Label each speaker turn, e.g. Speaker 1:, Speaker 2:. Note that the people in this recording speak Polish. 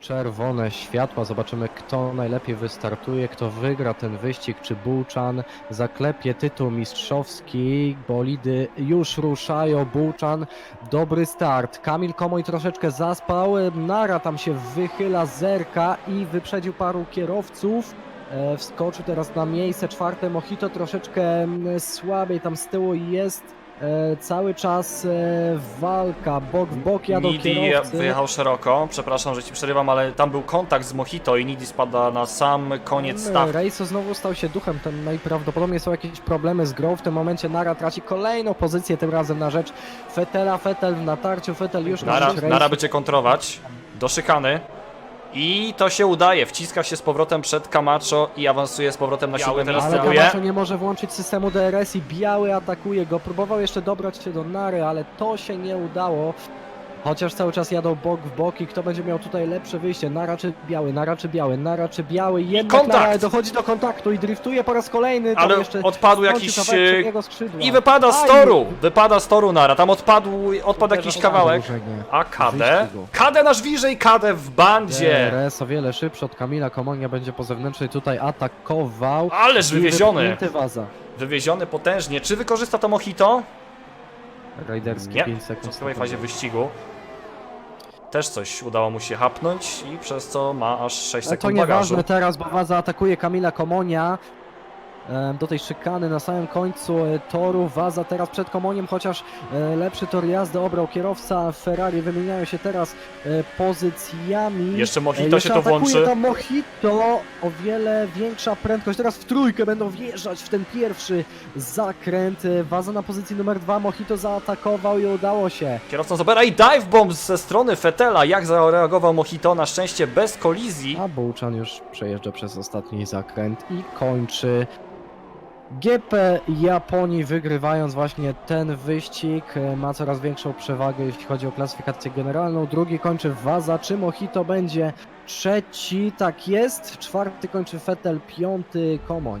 Speaker 1: czerwone światła. Zobaczymy, kto najlepiej wystartuje, kto wygra ten wyścig, czy Bułczan zaklepie tytuł mistrzowski. Bolidy już ruszają. Bułczan, dobry start. Kamil Komoń troszeczkę zaspał. Nara tam się wychyla, zerka i wyprzedził paru kierowców. E, Wskoczył teraz na miejsce czwarte. Mojito troszeczkę mm, słabiej tam z tyłu jest. E, cały czas e, walka, bok w bok jadą
Speaker 2: Nidi
Speaker 1: kierowcy.
Speaker 2: wyjechał szeroko, przepraszam, że ci przerywam, ale tam był kontakt z Mojito i Nidi spada na sam koniec stawki.
Speaker 1: Rejso znowu stał się duchem, ten najprawdopodobniej są jakieś problemy z grą, w tym momencie Nara traci kolejną pozycję, tym razem na rzecz Fetela, Fetel w natarciu, Fetel już na
Speaker 2: Nara,
Speaker 1: rzecz
Speaker 2: Nara będzie kontrować do szykany. I to się udaje, wciska się z powrotem przed Camacho i awansuje z powrotem na
Speaker 3: Biały
Speaker 2: siódme
Speaker 3: teraz
Speaker 2: miejsce.
Speaker 1: Ale. Camacho nie może włączyć systemu DRS i Biały atakuje go, próbował jeszcze dobrać się do Nary, ale to się nie udało. Chociaż cały czas jadą bok w bok i kto będzie miał tutaj lepsze wyjście? Nara czy Biały, Nara czy Biały, Nara czy Biały, jednak
Speaker 2: kontakt!
Speaker 1: Nara dochodzi do kontaktu i driftuje po raz kolejny. tam
Speaker 2: Ale
Speaker 1: jeszcze
Speaker 2: odpadł jakiś,
Speaker 1: kawałek
Speaker 2: e,
Speaker 1: przedniego skrzydła.
Speaker 2: I wypada z
Speaker 1: Aj!
Speaker 2: toru, wypada z toru Nara, tam odpadł, odpadł jakiś kawałek. A Kadę?
Speaker 1: Wyścigu.
Speaker 2: Kadę nasz bliżej, Kadę w bandzie!
Speaker 1: DRS o wiele szybszy od Kamila Komonia będzie po zewnętrznej tutaj atakował.
Speaker 2: Ależ
Speaker 1: I
Speaker 2: wywieziony,
Speaker 1: wypchnięty Waza.
Speaker 2: wywieziony potężnie. Czy wykorzysta to Mojito?
Speaker 1: Raiderski
Speaker 2: Nie,
Speaker 1: 5
Speaker 2: w
Speaker 1: sekund.
Speaker 2: początkowej fazie wyścigu. Też coś udało mu się hapnąć i przez co ma aż 6
Speaker 1: Ale to
Speaker 2: sekund bagażu.
Speaker 1: nieważne teraz, bo Waza atakuje Kamila Komonia. Do tej szykany na samym końcu e, toru. Waza teraz przed Komoniem, chociaż e, lepszy tor jazdy obrał kierowca Ferrari. Wymieniają się teraz e, pozycjami.
Speaker 2: Jeszcze Mojito
Speaker 1: jeszcze
Speaker 2: się to włączy.
Speaker 1: tam Mojito, o wiele większa prędkość. Teraz w trójkę będą wjeżdżać w ten pierwszy zakręt. Waza na pozycji numer dwa. Mojito zaatakował i udało się.
Speaker 2: Kierowcą zabiera i dive bomb ze strony Fetela. Jak zareagował Mojito? Na szczęście bez kolizji.
Speaker 1: A Bułczan już przejeżdża przez ostatni zakręt i kończy GP Japonii, wygrywając właśnie ten wyścig. E, Ma coraz większą przewagę, jeśli chodzi o klasyfikację generalną. Drugi kończy Waza, czy Mojito będzie trzeci? Tak jest. Czwarty kończy Fetel, piąty Komoń.